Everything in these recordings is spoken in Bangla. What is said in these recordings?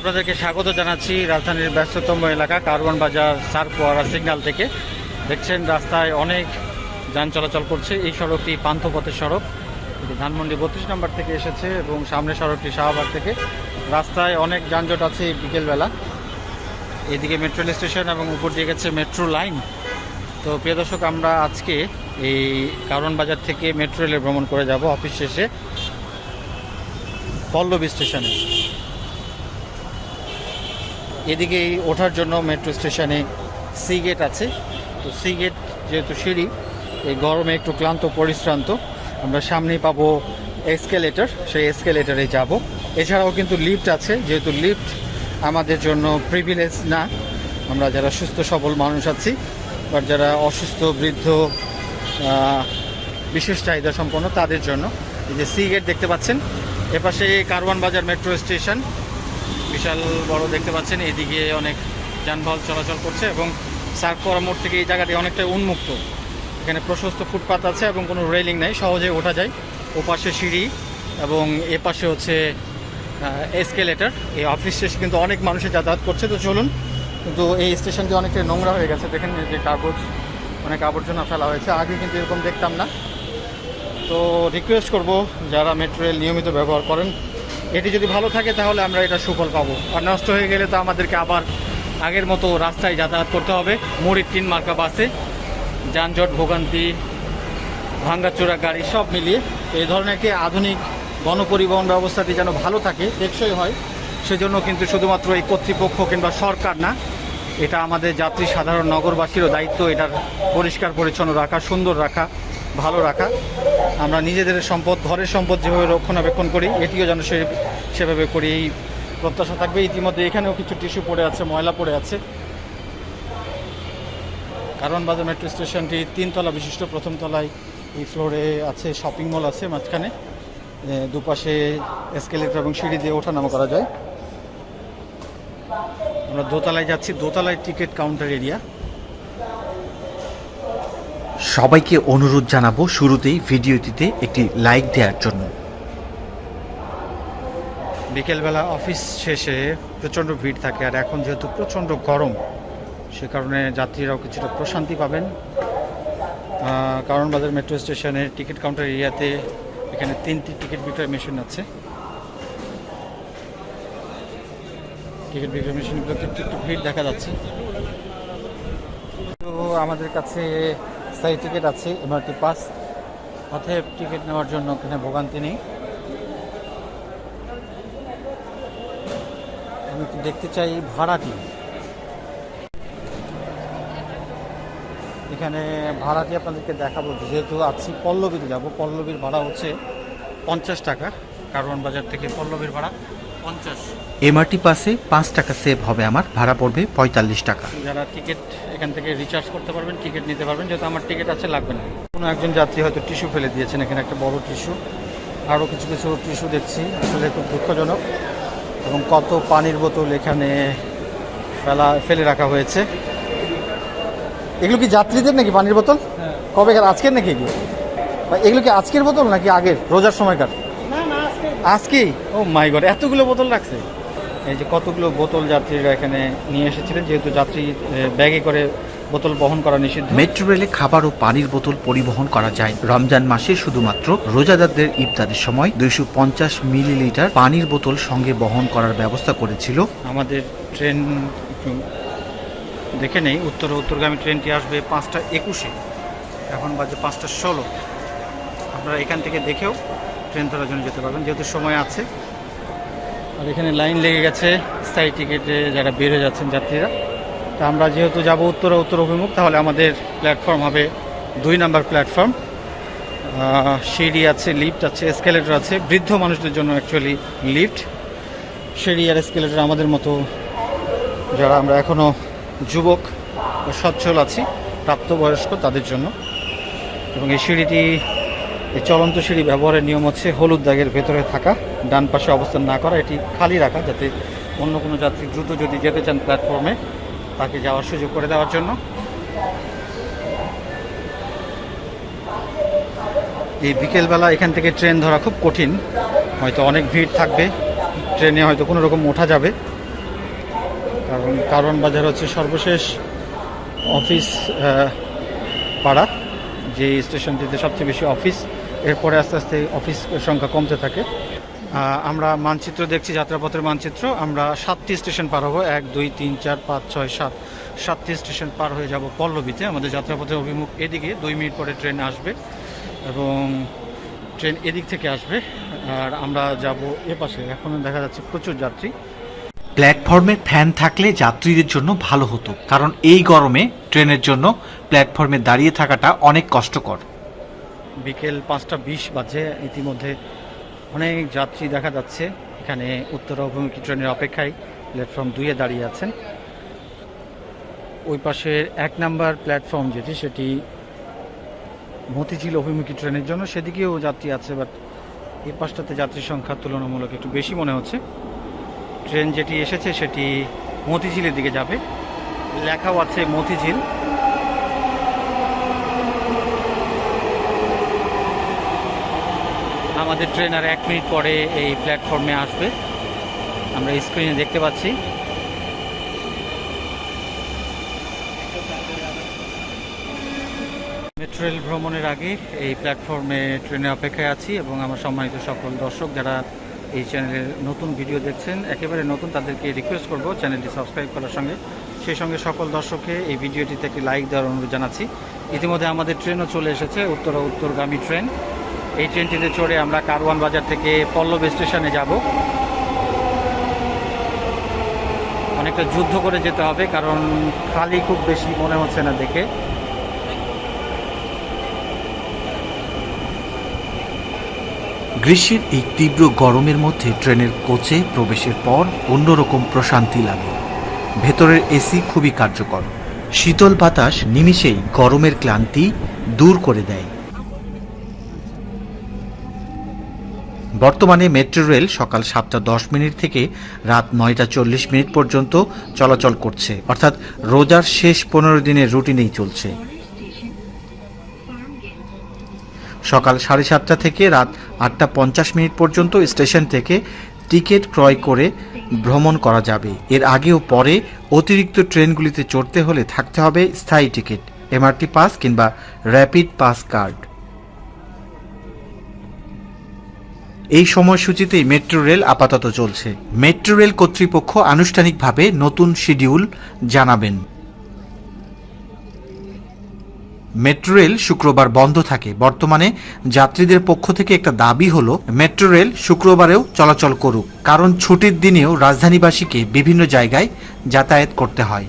আপনাদেরকে স্বাগত জানাচ্ছি রাজধানীর ব্যস্ততম এলাকা, কারওয়ান বাজার সারপোয়ারা সিগন্যাল থেকে। দেখছেন, রাস্তায় অনেক যান চলাচল করছে। এই সড়কটি পান্থপথের সড়ক। এটি ধানমন্ডি বত্রিশ নম্বর থেকে এসেছে এবং সামনের সড়কটি শাহবাগ থেকে। রাস্তায় অনেক যানজট আছে বিকেলবেলা। এদিকে মেট্রো রেল স্টেশন এবং উপর দিয়ে গেছে মেট্রো লাইন তো প্রিয় দর্শক, আমরা আজকে এই কারওয়ান বাজার থেকে মেট্রো রেলে ভ্রমণ করে যাব। অফিস শেষে পল্লবী স্টেশনে। এদিকে ওঠার জন্য মেট্রো স্টেশনে সি গেট আছে। তো সি গেট যেহেতু সিঁড়ি, এই গরমে একটু ক্লান্ত, পরিশ্রান্ত, আমরা সামনেই পাবো এসকেলেটর সেই এসকেলেটারে যাব। এছাড়াও কিন্তু লিফট আছে, যেহেতু লিফট আমাদের জন্য প্রিভিলেজ না। আমরা যারা সুস্থ, সবল মানুষ আছি বা যারা অসুস্থ, বৃদ্ধ বিশেষ চাহিদা সম্পন্ন, তাদের জন্য। এই যে সি গেট দেখতে পাচ্ছেন এপাশে কারওয়ান বাজার মেট্রো স্টেশন। বিশাল বড় দেখতে পাচ্ছেন, এদিকে অনেক যানবাহন চলাচল করছে এবং সার্কপরা মোড় থেকে এই জায়গাটি অনেকটাই উন্মুক্ত। এখানে প্রশস্ত ফুটপাত আছে এবং কোনো রেলিং নেই সহজে ওঠা যায়। ওপাশে সিঁড়ি এবং এ পাশে হচ্ছে এসকেলেটার। এই অফিস শেষে কিন্তু অনেক মানুষের যাতায়াত করছে। তো চলুন, কিন্তু এই স্টেশনটি অনেকটাই নোংরা হয়ে গেছে। দেখেন যে কাগজ, অনেক আবর্জনা ফেলা হয়েছে। আগে কিন্তু এরকম দেখতাম না। তো রিকোয়েস্ট করব যারা মেট্রো রেল নিয়মিত ব্যবহার করেন, এটি যদি ভালো থাকে তাহলে আমরা এটা সুফল পাবো। আর নষ্ট হয়ে গেলে তো আমাদেরকে আবার আগের মতো রাস্তায় যাতায়াত করতে হবে। মুড়ির টিন মার্কা বাসে, যানজট, ভোগান্তি, ভাঙ্গাচোরা গাড়ি সব মিলিয়ে এই ধরনের একটি আধুনিক গণপরিবহন ব্যবস্থাটি যেন ভালো থাকে, টেকসই হয়, সেজন্য কিন্তু শুধুমাত্র এই কর্তৃপক্ষ কিংবা সরকার না, এটা আমাদের যাত্রী সাধারণ নগরবাসীরও দায়িত্ব এটার পরিষ্কার পরিচ্ছন্ন রাখা, সুন্দর রাখা। ভালো রাখা। আমরা নিজেদের সম্পদ, ঘরের সম্পদ যেভাবে রক্ষণাবেক্ষণ করি, এটিও যেন সে সেভাবে করি। এই প্রত্যাশা থাকবে। ইতিমধ্যে এখানেও কিছু টিস্যু পড়ে আছে, ময়লা পড়ে আছে। কারণ বাজার মেট্রো স্টেশনটি তিনতলা বিশিষ্ট, প্রথম তলায় এই ফ্লোরে আছে, শপিং মল আছে মাঝখানে। দুপাশে এসকেলেটর এবং সিঁড়ি দিয়ে ওঠানামা করা যায়। আমরা দোতলায় যাচ্ছি। দোতলায় টিকিট কাউন্টার এরিয়া। সবাইকে অনুরোধ জানাব শুরুতেই ভিডিওটিতে একটি লাইক দেওয়ার জন্য। বিকেলবেলা অফিস শেষে প্রচণ্ড ভিড় থাকে আর এখন যেহেতু প্রচণ্ড গরম, সে কারণে যাত্রীরাও কিছুটা প্রশান্তি পাবেন। কারণ বাজার মেট্রো স্টেশনের টিকিট কাউন্টার এরিয়াতে এখানে তিনটি টিকিট বিক্রয় মেশিন আছে। টিকিট বিক্রয় মেশিনগুলোতে একটু ভিড় দেখা যাচ্ছে। তো আমাদের কাছে স্থায়ী টিকিট আছে, এমআরটি পাস। অতএব টিকিট নেওয়ার জন্য এখানে ভোগান্তি নেই। আমি দেখতে চাই ভাড়াটি। এখানে ভাড়াটি আপনাদেরকে দেখাবো, যেহেতু আছি পল্লবীতে যাব। পল্লবীর ভাড়া হচ্ছে পঞ্চাশ টাকা, কারওয়ান বাজার থেকে পল্লবীর ভাড়া। এমআরটি পাসে পাঁচ টাকা সেভ হবে আমার ভাড়া পড়বে পঁয়তাল্লিশ টাকা। যারা টিকিট এখান থেকে রিচার্জ করতে পারবেন টিকিট নিতে পারবেন যেহেতু আমার টিকিট আছে লাগবে না। কোনো একজন যাত্রী হয়তো টিস্যু ফেলে দিয়েছেন এখানে একটা বড় টিস্যু আরও কিছু কিছু টিস্যু দেখছি আসলে খুব দুঃখজনক। এবং কত পানির বোতল এখানে ফেলা ফেলে রাখা হয়েছে। এগুলো কি যাত্রীদের নাকি পানির বোতল? কবে আজকের নাকি এগুলো? এগুলো কি আজকের বোতল নাকি আগের রোজার সময়কার? আজকেই ও মাই গড এতগুলো বোতল রাখছে? এই যে কতগুলো বোতল যাত্রীরা এখানে নিয়ে এসেছিলেন যেহেতু যাত্রী ব্যাগে করে বোতল বহন করা নিষিদ্ধ। মেট্রো রেলে খাবার ও পানির বোতল পরিবহন করা যায়। রমজান মাসে শুধুমাত্র রোজাদারদের ইফতারের সময় দুইশো পঞ্চাশ মিলিলিটার পানির বোতল সঙ্গে বহন করার ব্যবস্থা করেছিল। আমাদের ট্রেন দেখে নেই উত্তর উত্তরগামী ট্রেনটি আসবে পাঁচটা একুশে। এখন বাজে পাঁচটা ষোলো। আপনারা এখান থেকে দেখেও ট্রেন ধরার জন্য যেতে পারবেন, যেহেতু সময় আছে। আর এখানে লাইন লেগে গেছে, স্থায়ী টিকিটে যারা বের হয়ে যাচ্ছেন যাত্রীরা। তা আমরা যেহেতু যাব উত্তর উত্তর অভিমুখ, তাহলে আমাদের প্ল্যাটফর্ম হবে দুই নাম্বার প্ল্যাটফর্ম। সিঁড়ি আছে, লিফট আছে, এসকেলেটর আছে, বৃদ্ধ মানুষদের জন্য অ্যাকচুয়ালি লিফট। সিঁড়ি আর এসকেলেটর আমাদের মতো যারা আমরা এখনও যুবক সচ্ছল আছি, প্রাপ্তবয়স্ক তাদের জন্য। এবং এই সিঁড়িটি এই চলন্ত সিঁড়ি ব্যবহারের নিয়ম হচ্ছে হলুদ দাগের ভেতরে থাকা, ডান পাশে অবস্থান না করা, এটি খালি রাখা যাতে অন্য কোনো যাত্রী দ্রুত যদি যেতে চান প্ল্যাটফর্মে, তাকে যাওয়ার সুযোগ করে দেওয়ার জন্য। এই বিকেলবেলা এখান থেকে ট্রেন ধরা খুব কঠিন, হয়তো অনেক ভিড় থাকবে, ট্রেনে হয়তো কোনো রকম ওঠা যাবে। কারণ কারণ বাজার হচ্ছে সর্বশেষ অফিস পাড়া, যে স্টেশনটিতে সবচেয়ে বেশি অফিস। এরপরে আস্তে আস্তে অফিস সংখ্যা কমতে থাকে। আমরা মানচিত্র দেখছি, যাত্রাপথের মানচিত্র। আমরা সাতটি স্টেশন পার হব। এক, দুই, তিন, চার, পাঁচ, ছয়, সাত। সাতটি স্টেশন পার হয়ে যাব পল্লবীতে। আমাদের যাত্রাপথের অভিমুখ এদিকে দুই মিনিট পরে ট্রেন আসবে এবং ট্রেন এদিক থেকে আসবে। আর আমরা যাব এ পাশে। এখনও দেখা যাচ্ছে প্রচুর যাত্রী। প্ল্যাটফর্মে ফ্যান থাকলে যাত্রীদের জন্য ভালো হতো, কারণ এই গরমে ট্রেনের জন্য প্ল্যাটফর্মে দাঁড়িয়ে থাকাটা অনেক কষ্টকর। বিকেল পাঁচটা বিশ বাজে ইতিমধ্যে অনেক যাত্রী দেখা যাচ্ছে। এখানে উত্তর অভিমুখী ট্রেনের অপেক্ষায় প্ল্যাটফর্ম দুইয়ে দাঁড়িয়ে আছেন। ওই পাশের এক নাম্বার প্ল্যাটফর্ম যেটি, সেটি মতিঝিল অভিমুখী ট্রেনের জন্য। সেদিকেও যাত্রী আছে, বাট এই পাশটাতে যাত্রীর সংখ্যা তুলনামূলক একটু বেশি মনে হচ্ছে। ট্রেন যেটি এসেছে, সেটি মতিঝিলের দিকে যাবে। লেখাও আছে মতিঝিল। আমাদের ট্রেন আর এক মিনিট পরে এই প্ল্যাটফর্মে আসবে। আমরা স্ক্রিনে দেখতে পাচ্ছি। মেট্রো রেল ভ্রমণের আগে এই প্ল্যাটফর্মে ট্রেনে অপেক্ষায় আছি এবং আমার সম্মানিত সকল দর্শক যারা এই চ্যানেলের নতুন ভিডিও দেখছেন, একেবারে নতুন তাদেরকে রিকোয়েস্ট করব চ্যানেলটি সাবস্ক্রাইব করার সঙ্গে। সেই সঙ্গে সকল দর্শককে এই ভিডিওটিতে একটি লাইক দেওয়ার অনুরোধ জানাচ্ছি। ইতিমধ্যে আমাদের ট্রেনও চলে এসেছে উত্তর উত্তরগামী ট্রেন এই ট্রেনটিতে চড়ে আমরা কারওয়ান বাজার থেকে পল্লব স্টেশনে যাব। অনেকটা যুদ্ধ করে যেতে হবে, কারণ খালি খুব বেশি মনে হচ্ছে না দেখে। গ্রীষ্মের এই তীব্র গরমের মধ্যে ট্রেনের কোচে প্রবেশের পর অন্যরকম প্রশান্তি লাগে। ভেতরের এসি খুবই কার্যকর। শীতল বাতাস নিমিষেই গরমের ক্লান্তি দূর করে দেয়। বর্তমানে মেট্রো রেল সকাল সাতটা দশ মিনিট থেকে রাত নয়টা চল্লিশ মিনিট পর্যন্ত চলাচল করছে। অর্থাৎ রোজার শেষ পনেরো দিনের রুটিনেই চলছে। সকাল সাড়ে সাতটা থেকে রাত আটটা পঞ্চাশ মিনিট পর্যন্ত স্টেশন থেকে টিকিট ক্রয় করে ভ্রমণ করা যাবে। এর আগে ও পরে অতিরিক্ত ট্রেনগুলিতে চড়তে হলে থাকতে হবে স্থায়ী টিকিট, এমআরটি পাস কিংবা র্যাপিড পাস কার্ড। এই সময়সূচিতেই মেট্রো রেল আপাতত চলছে। মেট্রো রেল কর্তৃপক্ষ আনুষ্ঠানিকভাবে নতুন শিডিউল জানাবেন। মেট্রো রেল শুক্রবার বন্ধ থাকে। বর্তমানে যাত্রীদের পক্ষ থেকে একটা দাবি হলো, মেট্রো রেল শুক্রবারেও চলাচল করুক, কারণ ছুটির দিনেও রাজধানীবাসীকে বিভিন্ন জায়গায় যাতায়াত করতে হয়।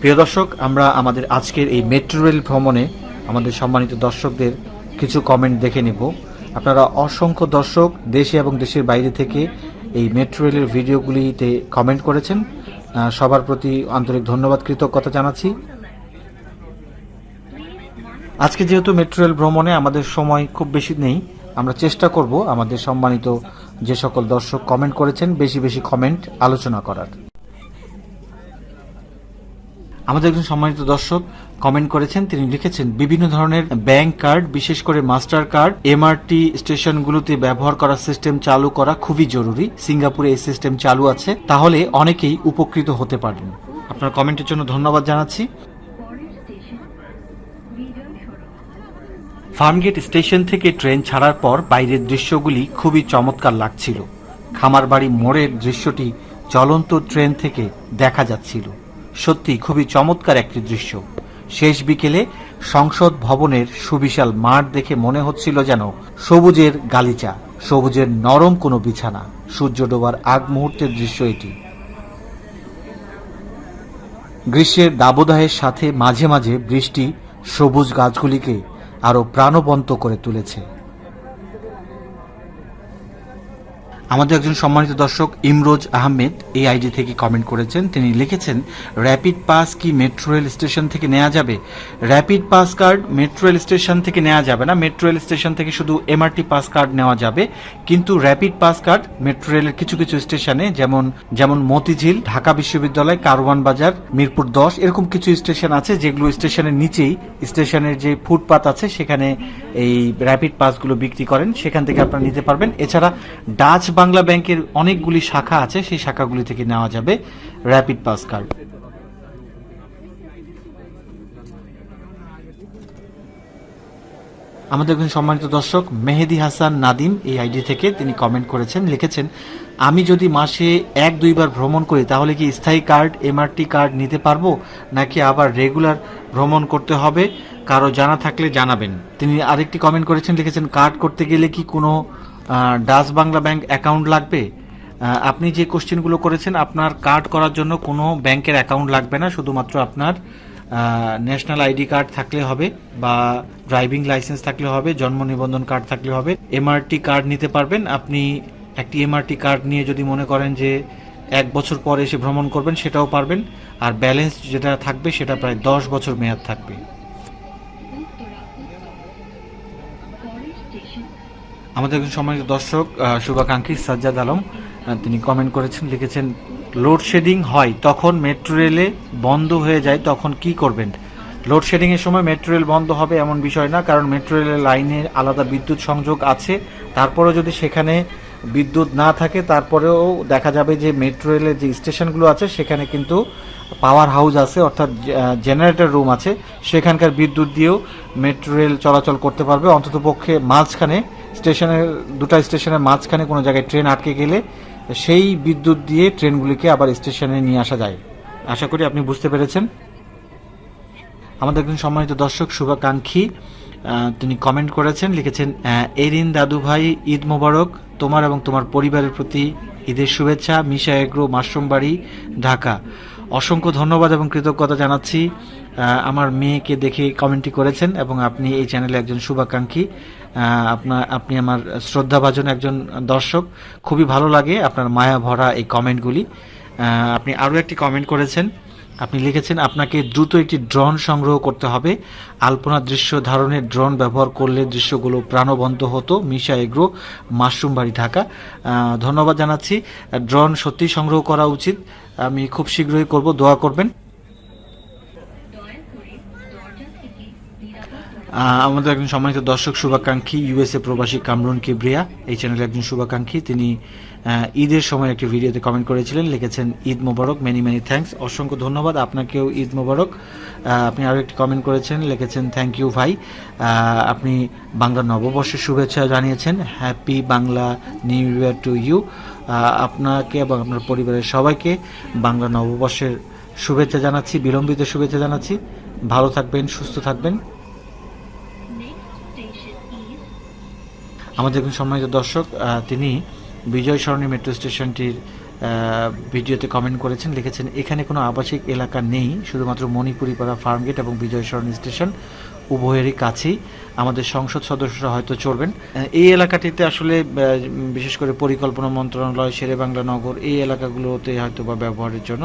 প্রিয় দর্শক, আমরা আমাদের আজকের এই মেট্রো রেল ভ্রমণে আমাদের সম্মানিত দর্শকদের কিছু কমেন্ট দেখে নেব। আপনারা অসংখ্য দর্শক দেশে এবং দেশের বাইরে থেকে এই মেট্রো রেলের ভিডিওগুলিতে কমেন্ট করেছেন। সবার প্রতি আন্তরিক ধন্যবাদ, কৃতজ্ঞতা জানাচ্ছি। আজকে যেহেতু মেট্রো রেল ভ্রমণে আমাদের সময় খুব বেশি নেই, আমরা চেষ্টা করব আমাদের সম্মানিত যে সকল দর্শক কমেন্ট করেছেন, বেশি বেশি কমেন্ট আলোচনা করার। আমাদের একজন সম্মানিত দর্শক কমেন্ট করেছেন, তিনি লিখেছেন, বিভিন্ন ধরনের ব্যাংক কার্ড বিশেষ করে মাস্টার কার্ড এমআরটি স্টেশনগুলোতে ব্যবহার করার সিস্টেম চালু করা খুবই জরুরি। সিঙ্গাপুরে এই সিস্টেম চালু আছে, তাহলে অনেকেই উপকৃত হতে পারবেন। আপনার কমেন্টের জন্য ধন্যবাদ জানাচ্ছি। ফার্মগেট স্টেশন থেকে ট্রেন ছাড়ার পর বাইরের দৃশ্যগুলি খুবই চমৎকার লাগছিল। খামারবাড়ি মোড়ের দৃশ্যটি চলন্ত ট্রেন থেকে দেখা যাচ্ছিল। সত্যি খুবই চমৎকার একটি দৃশ্য। শেষ বিকেলে সংসদ ভবনের সুবিশাল মাঠ দেখে মনে হচ্ছিল যেন সবুজের গালিচা, সবুজের নরম কোনো বিছানা। সূর্য ডোবার আগ মুহূর্তের দৃশ্য এটি। গ্রীষ্মের দাবদাহের সাথে মাঝে মাঝে বৃষ্টি সবুজ গাছগুলিকে আরও প্রাণবন্ত করে তুলেছে। আমাদের একজন সম্মানিত দর্শক ইমরোজ আহমেদ এই আইডি থেকে কমেন্ট করেছেন। তিনি লিখেছেন র্যাপিড পাস কি মেট্রো রেল স্টেশন থেকে নেওয়া যাবে? Rapid pass card metro rail station থেকে নেওয়া যাবে না। মেট্রো রেল স্টেশন থেকে শুধু এমআরটি পাস কার্ড নেওয়া যাবে। কিন্তু র্যাপিড পাস কার্ড মেট্রো রেলের কিছু কিছু স্টেশনে যেমন যেমন মতিঝিল, ঢাকা বিশ্ববিদ্যালয়, কারওয়ান বাজার, মিরপুর দশ, এরকম কিছু স্টেশন আছে যেগুলো স্টেশনের নিচেই স্টেশনের যে ফুটপাত আছে সেখানে এই র্যাপিড পাসগুলো বিক্রি করেন। সেখান থেকে আপনারা নিতে পারবেন। এছাড়া ডাচ বাংলা ব্যাংকের অনেকগুলি শাখা আছে, সেই শাখাগুলি থেকে নেওয়া যাবে র্যাপিড পাস কার্ড আমাদের একজন সম্মানিত দর্শক, মেহেদি হাসান নাদিম এই আইডি থেকে তিনি কমেন্ট করেছেন, লিখেছেন, আমি যদি মাসে এক, দুইবার ভ্রমণ করি, তাহলে কি স্থায়ী কার্ড, এমআরটি কার্ড নিতে পারব? নাকি আবার রেগুলার ভ্রমণ করতে হবে? কারও জানা থাকলে জানাবেন। তিনি আরেকটি কমেন্ট করেছেন, লিখেছেন, কার্ড করতে গেলে কি কোনো ডাচ বাংলা ব্যাংক অ্যাকাউন্ট লাগবে? আপনি যে কোশ্চেনগুলো করেছেন, আপনার কার্ড করার জন্য কোনো ব্যাংকের অ্যাকাউন্ট লাগবে না, শুধুমাত্র আপনার ন্যাশনাল আইডি কার্ড থাকলে হবে বা ড্রাইভিং লাইসেন্স থাকলে হবে, জন্ম নিবন্ধন কার্ড থাকলে হবে, এমআরটি কার্ড নিতে পারবেন। আপনি একটি এমআরটি কার্ড নিয়ে যদি মনে করেন যে এক বছর পরে এসে ভ্রমণ করবেন, সেটাও পারবেন। আর ব্যালেন্স যেটা থাকবে, সেটা প্রায় দশ বছর মেয়াদ থাকবে। আমাদের একজন সম্মানিত দর্শক শুভাকাঙ্ক্ষী সাজ্জাদ আলম তিনি কমেন্ট করেছেন, লিখেছেন লোডশেডিং হয়, তখন মেট্রো রেলে বন্ধ হয়ে যায়, তখন কি করবেন? লোডশেডিং এর সময় মেট্রো রেল বন্ধ হবে এমন বিষয় না, কারণ মেট্রো রেলের লাইনে আলাদা বিদ্যুৎ সংযোগ আছে। তারপরেও যদি সেখানে বিদ্যুৎ না থাকে, তারপরেও দেখা যাবে যে মেট্রো রেলের যে স্টেশনগুলো আছে, সেখানে কিন্তু পাওয়ার হাউস আছে, অর্থাৎ জেনারেটর রুম আছে। সেখানকার বিদ্যুৎ দিয়েও মেট্রো রেল চলাচল করতে পারবে। অন্ততপক্ষে মাঝখানে স্টেশনের, দুটা স্টেশনের মাঝখানে কোনো জায়গায় ট্রেন আটকে গেলে সেই বিদ্যুৎ দিয়ে ট্রেনগুলিকে আবার স্টেশনে নিয়ে আসা যায়। আশা করি আপনি বুঝতে পেরেছেন। আমাদের একজন সম্মানিত দর্শক শুভাকাঙ্ক্ষী তিনি কমেন্ট করেছেন, লিখেছেন এরিন দাদু ভাই, ঈদ মোবারক। তোমার এবং তোমার পরিবারের প্রতি ঈদের শুভেচ্ছা। মিশা এগ্রো, মাশরুম বাড়ি, ঢাকা। অসংখ্য ধন্যবাদ এবং কৃতজ্ঞতা জানাচ্ছি। আমার মেয়েকে দেখে কমেন্টটি করেছেন এবং আপনি এই চ্যানেলে একজন শুভাকাঙ্ক্ষী। আপনার, আপনি আমার শ্রদ্ধাভাজন একজন দর্শক। খুবই ভালো লাগে আপনার মায়া ভরা এই কমেন্টগুলি। আপনি আরও একটি কমেন্ট করেছেন। আপনি লিখেছেন, আপনাকে দ্রুত একটি ড্রোন সংগ্রহ করতে হবে। আলপনা দৃশ্য ধারণের ড্রোন ব্যবহার করলে দৃশ্যগুলো প্রাণবন্ত হতো। মিশা এগ্রো, মাশরুম বাড়ি, ঢাকা। ধন্যবাদ জানাচ্ছি। ড্রোন সত্যি সংগ্রহ করা উচিত। আমি খুব শীঘ্রই করব। দোয়া করবেন। আমাদের একজন সম্মানিত দর্শক শুভাকাঙ্ক্ষী ইউএসএ প্রবাসী কামরুন কিবরিয়া। এই চ্যানেলের একজন শুভাকাঙ্ক্ষী। তিনি ঈদের সময় একটি ভিডিওতে কমেন্ট করেছিলেন, লিখেছেন, Eid Mubarak many many thanks অসংখ্য ধন্যবাদ আপনাকেও ঈদ মোবারক। আপনি আরও একটি কমেন্ট করেছেন, লিখেছেন থ্যাংক ইউ ভাই। আপনি বাংলা নববর্ষের শুভেচ্ছা জানিয়েছেন। Happy Bangla new year to you আপনাকে এবং আপনার পরিবারের সবাইকে বাংলা নববর্ষের শুভেচ্ছা জানাচ্ছি, বিলম্বিত শুভেচ্ছা জানাচ্ছি। ভালো থাকবেন, সুস্থ থাকবেন। আমাদের সম্মানিত দর্শক তিনি বিজয় সরণী মেট্রো স্টেশনটির ভিডিওতে কমেন্ট করেছেন, লিখেছেন, এখানে কোনো আবাসিক এলাকা নেই, শুধুমাত্র মণিপুরিপাড়া ফার্মগেট এবং বিজয় সরণী স্টেশন উভয়েরই কাছেই। আমাদের সংসদ সদস্যরা হয়তো চলবেন। এই এলাকাটিতে আসলে বিশেষ করে পরিকল্পনা মন্ত্রণালয় শেরে বাংলা নগর, এই এলাকাগুলোতে হয়তো বা ব্যবহারের জন্য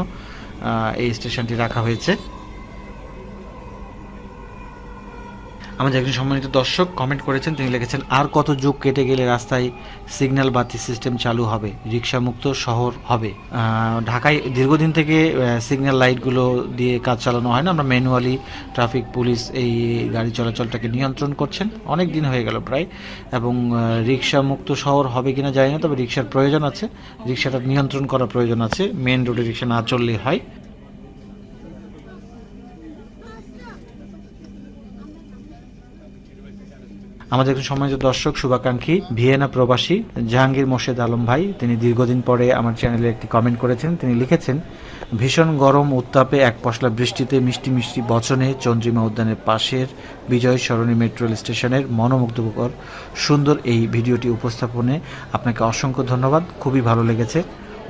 এই স্টেশনটি রাখা হয়েছে। আমাদের একজন সম্মানিত দর্শক কমেন্ট করেছেন, তিনি লিখেছেন, আর কত যুগ কেটে গেলে রাস্তায় সিগন্যাল বাতি সিস্টেম চালু হবে? রিক্সা মুক্ত শহর হবে। ঢাকায় দীর্ঘদিন থেকে সিগন্যাল লাইটগুলো দিয়ে কাজ চালানো হয় না। আমরা ম্যানুয়ালি ট্রাফিক পুলিশ এই গাড়ি চলাচলটাকে নিয়ন্ত্রণ করছেন। অনেক দিন হয়ে গেল প্রায়, এবং রিক্সা মুক্ত শহর হবে কিনা জানি না, তবে রিক্সার প্রয়োজন আছে। রিক্সাটা নিয়ন্ত্রণ করার প্রয়োজন আছে। মেন রোডে রিক্সা না চললেই হয়। আমাদের একজন সম্মানিত দর্শক, শুভাকাঙ্ক্ষী, ভিয়েনা প্রবাসী জাহাঙ্গীর মোর্শেদ আলম ভাই। তিনি দীর্ঘদিন পরে আমার চ্যানেলে একটি কমেন্ট করেছেন। তিনি লিখেছেন, ভীষণ গরম উত্তাপে এক পশলা বৃষ্টিতে মিষ্টি মিষ্টি বচনে চন্দ্রিমা উদ্যানের পাশের বিজয় সরণী মেট্রো রেল স্টেশনের মনোমুগ্ধকর সুন্দর এই ভিডিওটি উপস্থাপনে আপনাকে অসংখ্য ধন্যবাদ। খুবই ভালো লেগেছে।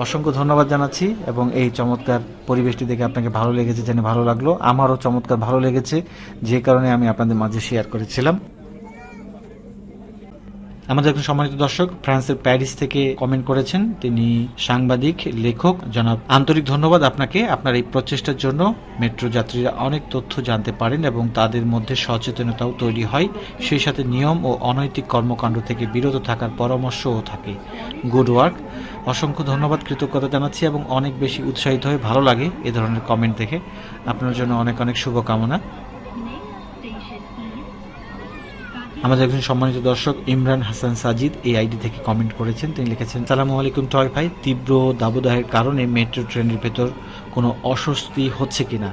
অসংখ্য ধন্যবাদ জানাচ্ছি এবং এই চমৎকার পরিবেশটি দেখে আপনাকে ভালো লেগেছে জেনে ভালো লাগল। আমারও চমৎকার ভালো লেগেছে। যে কারণে আমি আপনাদের মাঝে শেয়ার করেছিলাম। আমাদের একজন সম্মানিত দর্শক ফ্রান্সের প্যারিস থেকে কমেন্ট করেছেন। তিনি সাংবাদিক, লেখক। জনাব, আন্তরিক ধন্যবাদ আপনাকে। আপনার এই প্রচেষ্টার জন্য মেট্রো যাত্রীরা অনেক তথ্য জানতে পারেন এবং তাদের মধ্যে সচেতনতাও তৈরি হয়। সেই সাথে নিয়ম ও অনৈতিক কর্মকাণ্ড থেকে বিরত থাকার পরামর্শও থাকে। গুড ওয়ার্ক অসংখ্য ধন্যবাদ, কৃতজ্ঞতা জানাচ্ছি এবং অনেক বেশি উৎসাহিত হয়ে ভালো লাগে এ ধরনের কমেন্ট দেখে। আপনার জন্য অনেক অনেক শুভকামনা। আমাদের একজন সম্মানিত দর্শক ইমরান হাসান সাজিদ এই আইডি থেকে কমেন্ট করেছেন। তিনি লিখেছেন, সালামু আলাইকুম টয় ভাই, তীব্র দাবদাহের কারণে মেট্রো ট্রেনের ভেতর কোনো অস্বস্তি হচ্ছে কিনা?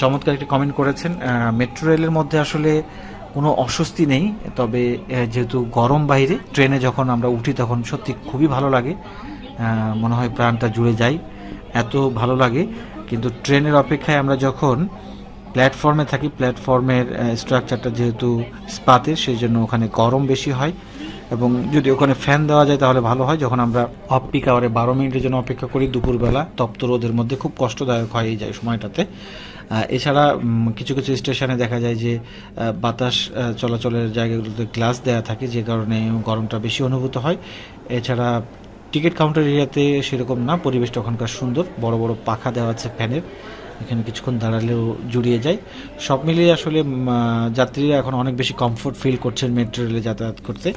চমৎকার একটি কমেন্ট করেছেন। মেট্রো রেলের মধ্যে আসলে কোনো অস্বস্তি নেই, তবে যেহেতু গরম বাইরে, ট্রেনে যখন আমরা উঠি তখন সত্যি খুবই ভালো লাগে। মনে হয় প্রাণটা জুড়ে যায়, এত ভালো লাগে। কিন্তু ট্রেনের অপেক্ষায় আমরা যখন প্ল্যাটফর্মে থাকি প্ল্যাটফর্মের স্ট্রাকচারটা যেহেতু স্পাতের সেই জন্য ওখানে গরম বেশি হয়। এবং যদি ওখানে ফ্যান দেওয়া যায় তাহলে ভালো হয়। যখন আমরা অফ পিক আওয়ারে বারো মিনিটের জন্য অপেক্ষা করি, দুপুরবেলা তপ্ত রোদের মধ্যে খুব কষ্টদায়ক হয় যায় সময়টাতে। এছাড়া কিছু কিছু স্টেশনে দেখা যায় যে বাতাস চলাচলের জায়গাগুলোতে গ্লাস দেওয়া থাকে, যে কারণে গরমটা বেশি অনুভূত হয়। এছাড়া টিকিট কাউন্টার এরিয়াতে সেরকম না, পরিবেশটা ওখানকার সুন্দর। বড় বড় পাখা দেওয়া আছে ফ্যানের এখানে কিছুক্ষণ দাঁড়ালেও জুড়িয়ে যায়। সব মিলিয়ে আসলে যাত্রীরা এখন অনেক বেশি কমফোর্ট ফিল করছেন মেট্রো রেলে যাতায়াত করতে।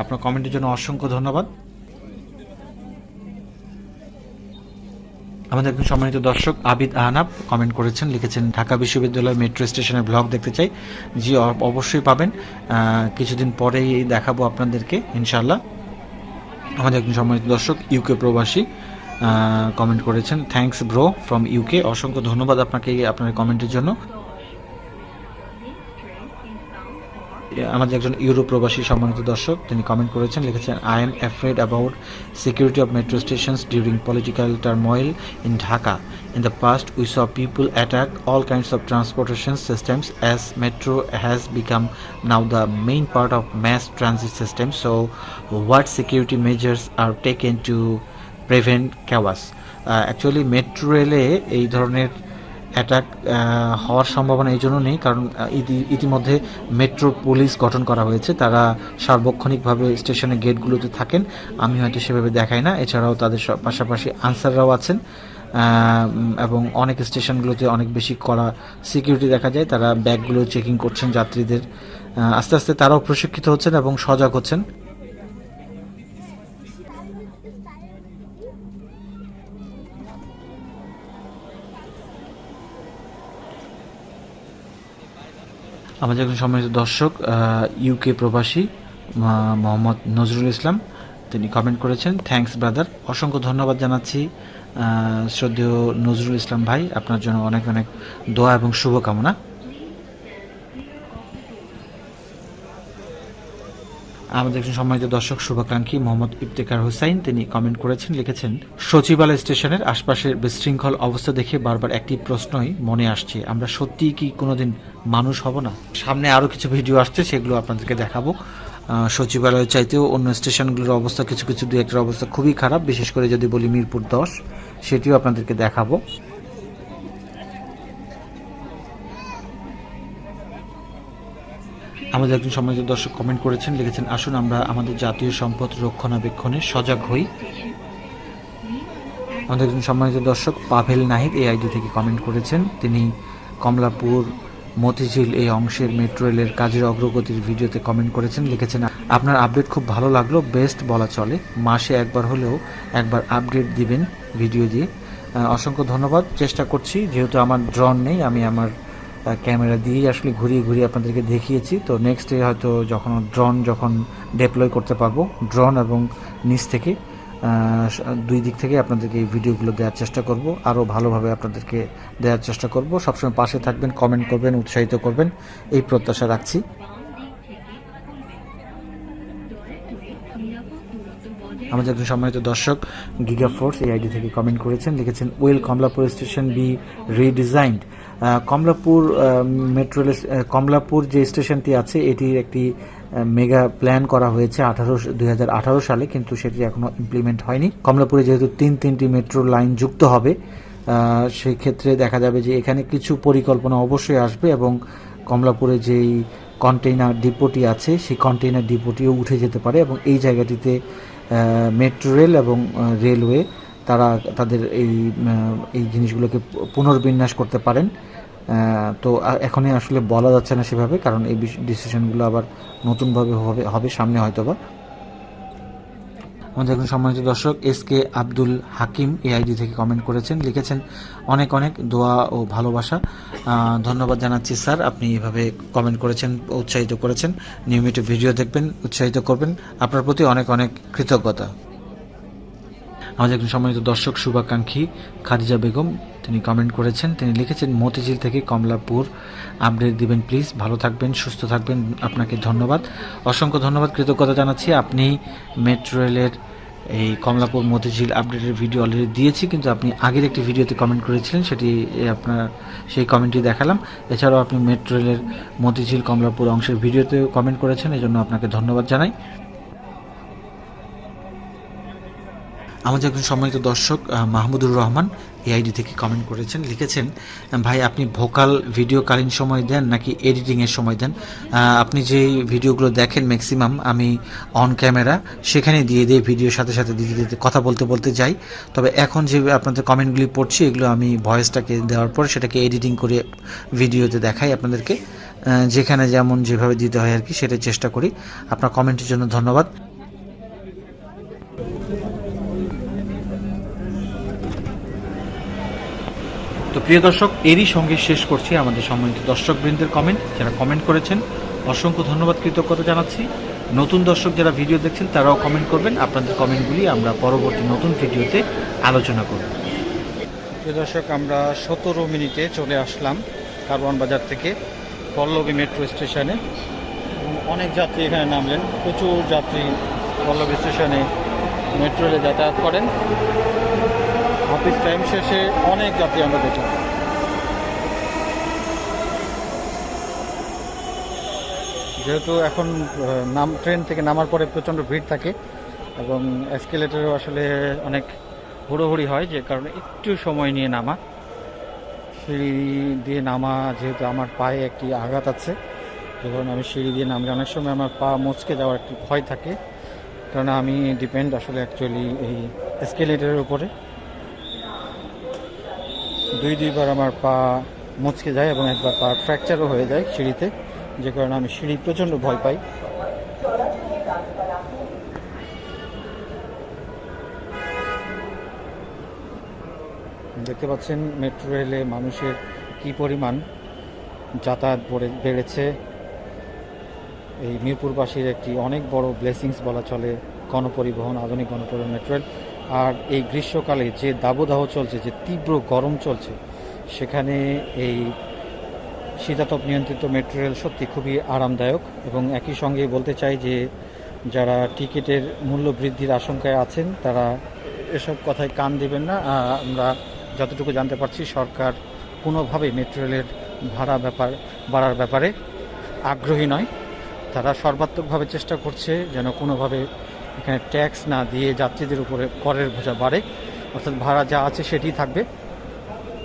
আপনার কমেন্টের জন্য অসংখ্য ধন্যবাদ। আমাদের একজন সম্মানিত দর্শক, আবিদ আহনাব কমেন্ট করেছেন, লিখেছেন, ঢাকা বিশ্ববিদ্যালয় মেট্রো স্টেশনের ব্লগ দেখতে চাই। জি অবশ্যই পাবেন। কিছুদিন পরেই দেখাবো আপনাদেরকে ইনশাল্লাহ আমাদের একজন সম্মানিত দর্শক ইউকে প্রবাসী কমেন্ট করেছেন। থ্যাঙ্কস ব্রো ফ্রম ইউকে অসংখ্য ধন্যবাদ আপনাকে আপনার কমেন্টের জন্য। আমাদের একজন ইউরোপ প্রবাসী সম্মানিত দর্শক, তিনি কমেন্ট করেছেন, লিখেছেন I am afraid about security of metro stations during political turmoil in Dhaka in the past we saw people attack all kinds of transportation systems as metro has become now the main part of mass transit system so what security measures are taken to prevent chaos actually metro রেলে এই ধরনের অ্যাটাক হওয়ার সম্ভাবনা এই জন্য নেই, কারণ ইতি- ইতিমধ্যে মেট্রো পুলিশ গঠন করা হয়েছে। তারা সার্বক্ষণিকভাবে স্টেশনের গেটগুলোতে থাকেন। আমি হয়তো সেভাবে দেখাই না। এছাড়াও তাদের পাশাপাশি আনসাররাও আছেন। এবং অনেক স্টেশনগুলোতে অনেক বেশি কড়া সিকিউরিটি দেখা যায়। তারা ব্যাগগুলো চেকিং করছেন যাত্রীদের। আস্তে আস্তে তারাও প্রশিক্ষিত হচ্ছেন এবং সজাগ হচ্ছেন। আমাদের একজন সম্মানিত দর্শক ইউকে প্রবাসী মোহাম্মদ নজরুল ইসলাম, তিনি কমেন্ট করেছেন থ্যাংকস ব্রাদার অসংখ্য ধন্যবাদ জানাচ্ছি শ্রদ্ধেয় নজরুল ইসলাম ভাই, আপনার জন্য অনেক অনেক দোয়া এবং শুভকামনা। আমাদের একজন সম্মানিত দর্শক শুভাকাঙ্ক্ষী মোহাম্মদ ইফতেকার হুসাইন তিনি কমেন্ট করেছেন লিখেছেন সচিবালয় স্টেশনের আশপাশের বিশৃঙ্খল অবস্থা দেখে বারবার একটি প্রশ্নই মনে আসছে। আমরা সত্যিই কি কোনোদিন মানুষ হব না? সামনে আরও কিছু ভিডিও আসছে সেগুলো আপনাদেরকে দেখাবো। আহ, সচিবালয়ের চাইতেও অন্য স্টেশনগুলোর অবস্থা কিছু কিছু দু একটার অবস্থা খুবই খারাপ। বিশেষ করে যদি বলি মিরপুর দশ সেটিও আপনাদেরকে দেখাবো। আমাদের একজন সম্মানিত দর্শক কমেন্ট করেছেন, লিখেছেন, আসুন আমরা আমাদের জাতীয় সম্পদ রক্ষণাবেক্ষণে সজাগ হই। আমাদের একজন সম্মানিত দর্শক পাভেল নাহিদ এই আইডি থেকে কমেন্ট করেছেন। তিনি কমলাপুর মতিঝিল এই অংশের মেট্রো রেলের কাজের অগ্রগতির ভিডিওতে কমেন্ট করেছেন, লিখেছেন, আপনার আপডেট খুব ভালো লাগল বেস্ট বলা চলে। মাসে একবার হলেও একবার আপডেট দিবেন ভিডিও দিয়ে। অসংখ্য ধন্যবাদ। চেষ্টা করছি, যেহেতু আমার ড্রোন নেই, আমি আমার ক্যামেরা দিয়েই আসলে ঘুরিয়ে ঘুরিয়ে আপনাদেরকে দেখিয়েছি। তো নেক্সট হয়তো যখন ড্রোন যখন ডেপ্লয় করতে পারব ড্রোন এবং নিচ থেকে দুই দিক থেকে আপনাদেরকে এই ভিডিওগুলো দেওয়ার চেষ্টা করব। আরও ভালোভাবে আপনাদেরকে দেওয়ার চেষ্টা করব। সবসময় পাশে থাকবেন কমেন্ট করবেন, উৎসাহিত করবেন। এই প্রত্যাশা রাখছি। আমাদের একজন সম্মানিত দর্শক গিগা ফোর্স এই আইডি থেকে কমেন্ট করেছেন। লিখেছেন well Kamalapur station be redesigned Kamalapur metro Kamalapur যে স্টেশনটি আছে এটির একটি মেগা প্ল্যান করা হয়েছে আঠারো দুই সালে কিন্তু সেটি এখনও ইমপ্লিমেন্ট হয়নি। কমলাপুরে যেহেতু তিন তিনটি মেট্রো লাইন যুক্ত হবে আহ, সেই ক্ষেত্রে দেখা যাবে যে এখানে কিছু পরিকল্পনা অবশ্যই আসবে এবং কমলাপুরে যেই কন্টেইনার ডিপোটি আছে সেই কন্টেইনার ডিপোটিও উঠে যেতে পারে এবং এই জায়গাটিতে মেট্রো রেল এবং রেলওয়ে তারা তাদের এই এই জিনিসগুলোকে পুনর্বিন্যাস করতে পারেন। তো এখনই আসলে বলা যাচ্ছে না সেভাবে, কারণ এই ডিসিশনগুলো আবার নতুনভাবে হবে হবে সামনে হয়তোবা। আমাদের এখন সম্মানিত দর্শক, S K Abdul Hakim AID থেকে কমেন্ট করেছেন, লিখেছেন, অনেক অনেক দোয়া ও ভালোবাসা। ধন্যবাদ জানাচ্ছি, স্যার। আপনি এভাবে কমেন্ট করেছেন, উৎসাহিত করেছেন, নিয়মিত ভিডিও দেখবেন, উৎসাহিত করবেন। আপনার প্রতি অনেক অনেক কৃতজ্ঞতা। আমাদের একজন সম্মানিত দর্শক শুভাকাঙ্ক্ষী খাদিজা বেগম, তিনি কমেন্ট করেছেন। তিনি লিখেছেন, মতিঝিল থেকে কমলাপুর। আপডেট দিবেন প্লিজ ভালো থাকবেন, সুস্থ থাকবেন। আপনাকে ধন্যবাদ। অসংখ্য ধন্যবাদ, কৃতজ্ঞতা জানাচ্ছি। আপনি মেট্রো রেলের এই কমলাপুর মতিঝিল আপডেটের ভিডিও অলরেডি দিয়েছি, কিন্তু আপনি আগের একটি ভিডিওতে কমেন্ট করেছিলেন, সেটি আপনার, সেই কমেন্টটি দেখালাম। এছাড়াও আপনি মেট্রো রেলের মতিঝিল কমলাপুর অংশের ভিডিওতেও কমেন্ট করেছেন, এজন্য আপনাকে ধন্যবাদ জানাই। আমাদের একজন সম্মানিত দর্শক মাহমুদুর রহমান এআইডি থেকে কমেন্ট করেছেন, লিখেছেন, ভাই, আপনি ভোকাল ভিডিও কালীন সময় দেন নাকি এডিটিংয়ের সময় দেন? আপনি যে ভিডিওগুলো দেখেন ম্যাক্সিমাম আমি অন ক্যামেরা সেখানে দিয়ে দিয়ে ভিডিওর সাথে সাথে দিতে দিতে কথা বলতে বলতে যাই। তবে এখন যে আপনাদের কমেন্টগুলি পড়ছি, এগুলো আমি ভয়েসটাকে দেওয়ার পর সেটাকে এডিটিং করে ভিডিওতে দেখাই আপনাদেরকে। যেখানে যেমন যেভাবে দিতে হয় আর কি সেটা চেষ্টা করি। আপনার কমেন্টের জন্য ধন্যবাদ। তো প্রিয় দর্শক, এরই সঙ্গে শেষ করছি আমাদের সম্মানিত দর্শকবৃন্দের কমেন্ট যারা কমেন্ট করেছেন, অসংখ্য ধন্যবাদ, কৃতজ্ঞতা জানাচ্ছি। নতুন দর্শক যারা ভিডিও দেখছেন, তারাও কমেন্ট করবেন। আপনাদের কমেন্টগুলি আমরা পরবর্তী নতুন ভিডিওতে আলোচনা করব। প্রিয় দর্শক, আমরা সতেরো মিনিটে চলে আসলাম কারওয়ান বাজার থেকে পল্লবী মেট্রো স্টেশনে অনেক যাত্রী এখানে নামলেন। প্রচুর যাত্রী পল্লবী স্টেশনে মেট্রো রেলে যাতায়াত করেন। অফিস টাইম শেষে অনেক যাত্রী আমরা দেখলাম। যেহেতু এখন নাম ট্রেন থেকে নামার পরে প্রচণ্ড ভিড় থাকে এবং এসকেলেটারও আসলে অনেক হুড়োহুড়ি হয় যে কারণে একটু সময় নিয়ে নামা। সিঁড়ি দিয়ে নামা যেহেতু আমার পায়ে একটি আঘাত আছে, যে কারণে আমি সিঁড়ি দিয়ে নামলে অনেক সময় আমার পা মচকে যাওয়ার একটি ভয় থাকে। কারণ আমি ডিপেন্ড আসলে অ্যাকচুয়ালি এই এসকেলেটারের উপরে। দুই দুইবার আমার পা মচকে যায় এবং একবার পা ফ্র্যাকচারও হয়ে যায় সিঁড়িতে, যে কারণে আমি সিঁড়ি প্রচণ্ড ভয় পাই। দেখতে পাচ্ছেন মেট্রো রেলে মানুষের কি পরিমাণ যাতায়াত বড়ে- বেড়েছে। এই মিরপুরবাসীর একটি অনেক বড় ব্লেসিংস বলা চলে গণপরিবহন, আধুনিক গণপরিবহন মেট্রো রেল আর এই গ্রীষ্মকালে যে দাবদাহ চলছে, যে তীব্র গরম চলছে, সেখানে এই শীতাতপ নিয়ন্ত্রিত মেট্রো রেল সত্যি খুবই আরামদায়ক এবং একই সঙ্গে বলতে চাই যে, যারা টিকিটের মূল্য বৃদ্ধির আশঙ্কায় আছেন, তারা এসব কথায় কান দেবেন না। আমরা যতটুকু জানতে পারছি, সরকার কোনোভাবে মেট্রো রেলের ভাড়া ব্যাপার, বাড়ার ব্যাপারে আগ্রহী নয়। তারা সর্বাত্মকভাবে চেষ্টা করছে যেন কোনোভাবে এখানে ট্যাক্স না দিয়ে যাত্রীদের উপরে করের বোঝা বাড়ে। অর্থাৎ ভাড়া যা আছে সেটি থাকবে।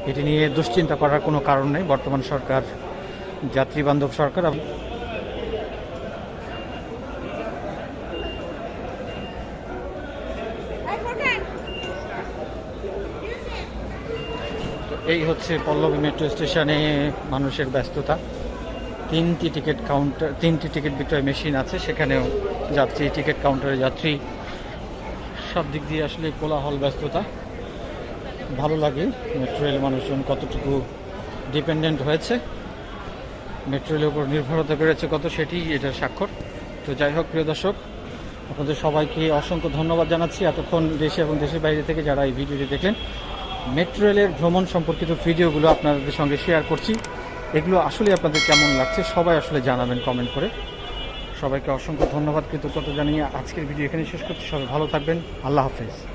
এটি নিয়ে দুশ্চিন্তা করার কোনো কারণ নেই। বর্তমান সরকার, যাত্রী বান্ধব সরকার এই হচ্ছে পল্লবী মেট্রো স্টেশনে মানুষের ব্যস্ততা। তিনটি টিকিট কাউন্টার তিনটি টিকিট বিক্রয় মেশিন আছে, সেখানেও যাত্রী টিকিট কাউন্টারে যাত্রী। সব দিক দিয়ে আসলে কোলাহল, ব্যস্ততা। ভালো লাগে মেট্রো রেল মানুষজন কতটুকু ডিপেন্ডেন্ট হয়েছে। মেট্রো রেলের উপর নির্ভরতা বেড়েছে কত, সেটি এটার স্বাক্ষর। তো যাই হোক, প্রিয় দর্শক, আপনাদের সবাইকে অসংখ্য ধন্যবাদ জানাচ্ছি। এতক্ষণ দেশে এবং দেশের বাইরে থেকে যারা এই ভিডিওটি দেখলেন মেট্রো রেলের ভ্রমণ সম্পর্কিত ভিডিওগুলো আপনাদের সঙ্গে শেয়ার করছি। এগুলো আসলে আপনাদের কেমন লাগছে? সবাই আসলে জানাবেন কমেন্ট করে। সবাইকে অসংখ্য ধন্যবাদ, কৃতজ্ঞতা জানিয়ে আজকের ভিডিও এখানে শেষ করছি। সবাই ভালো থাকবেন। আল্লাহ হাফেজ।